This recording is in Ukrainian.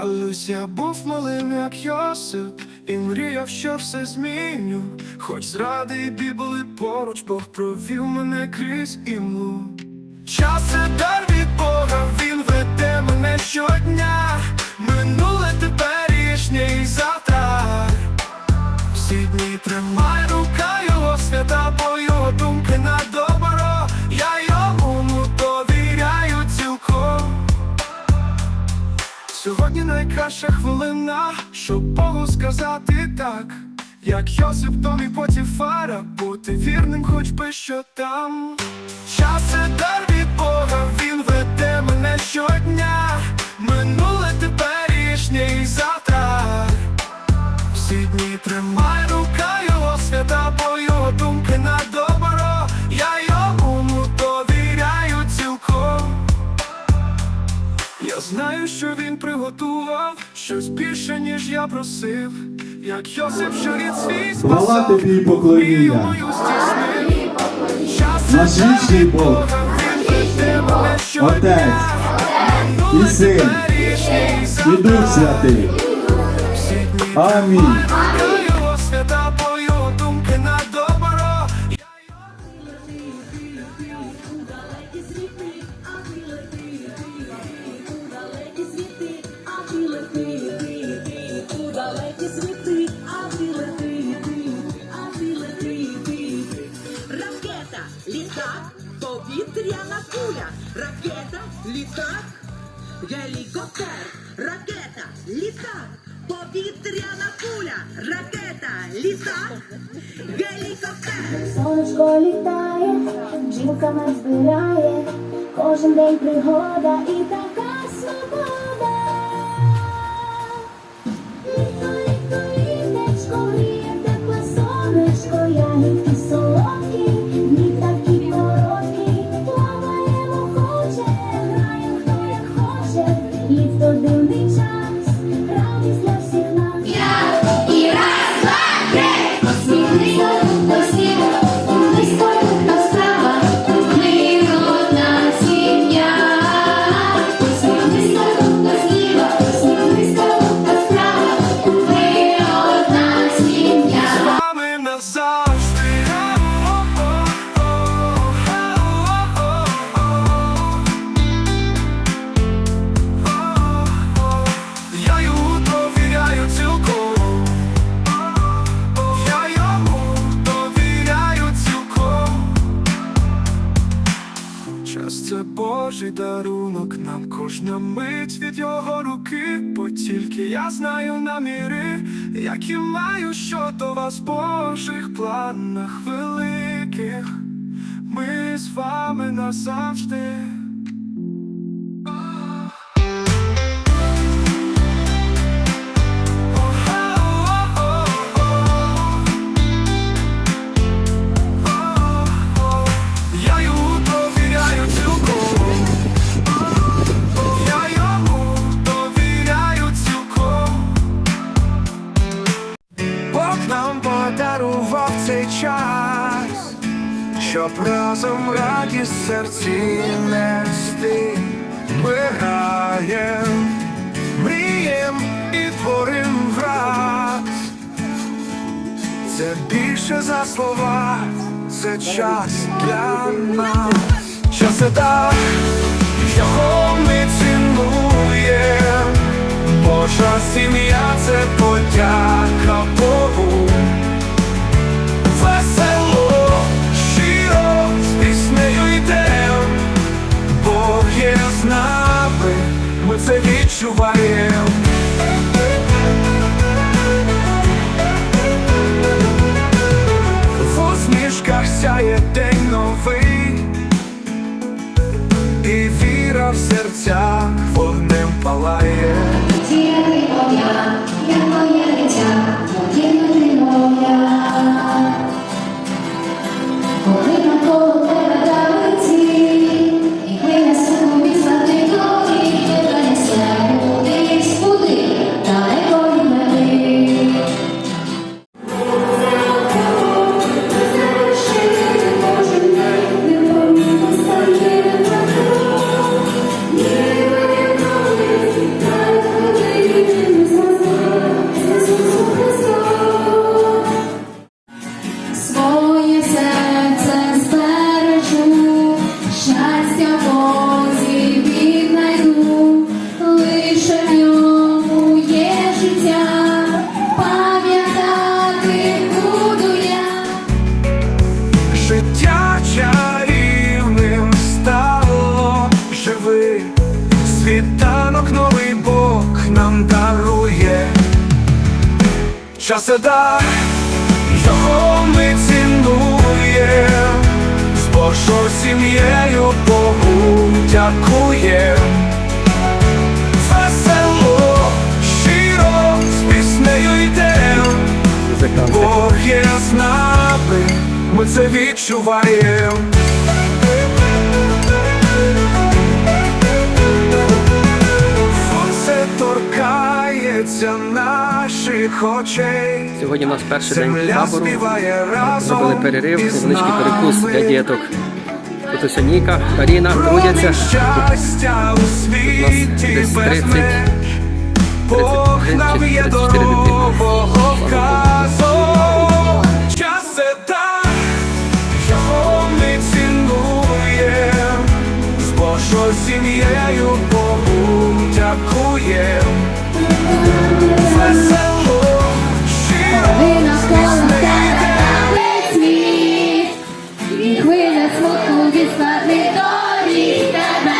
Колись я був малим, як Йосип, і мріяв, що все зміню. Хоч зради і поруч, Бог провів мене крізь імлу. Час це дар від Бога, він веде мене щодня. Минуле теперішнє і завтра. Всі дні тримай Сьогодні найкраща хвилина, щоб Богу сказати так. Як Йосип, Том і Потіфара, бути вірним, хоч би що там. Час це дар від Бога, він знаю, що він приготував щось більше, ніж я просив. Як Йосип, що рід свій спасав, тобі і поклоніння. Наш вічний Бог. Отець, і Син, і. Дух Святий. Амінь. Повітряна куля, ракета, літак, гелікоптер, ракета, літак, повітряна куля, ракета, літак, гелікоптер. Сонечко літає, жінка нас збирає, кожен день пригода і така Час це Божий дарунок, нам кожна мить від його руки, бо тільки я знаю наміри, які маю щодо вас Божих планах великих. Ми з вами назавжди. Нам подарував цей час, щоб разом радість серці нести. Ми граєм, мрієм і творим враз. Це більше за слова, це час для нас. Час це так, його ми цінуємо. Божа сім'я це це відчуваємо. В усмішках сяє день новий, і віра в серцях вогнем палає. Дар, його ми цінуємо, з Божою сім'єю Богу дякує. Весело, щиро, з піснею Музиканти. Бог є з нами, ми це відчуваємо. моїх очей. Сьогодні у нас перший день табору. Зробили перерив, невеличкий перекус для діток. Тут Ніка, Каріна трудяться. Щастя у світі нас десь 30, 33, 34 дитини. Сім'єю Богу дякує. не смутку від складних доріг тебе.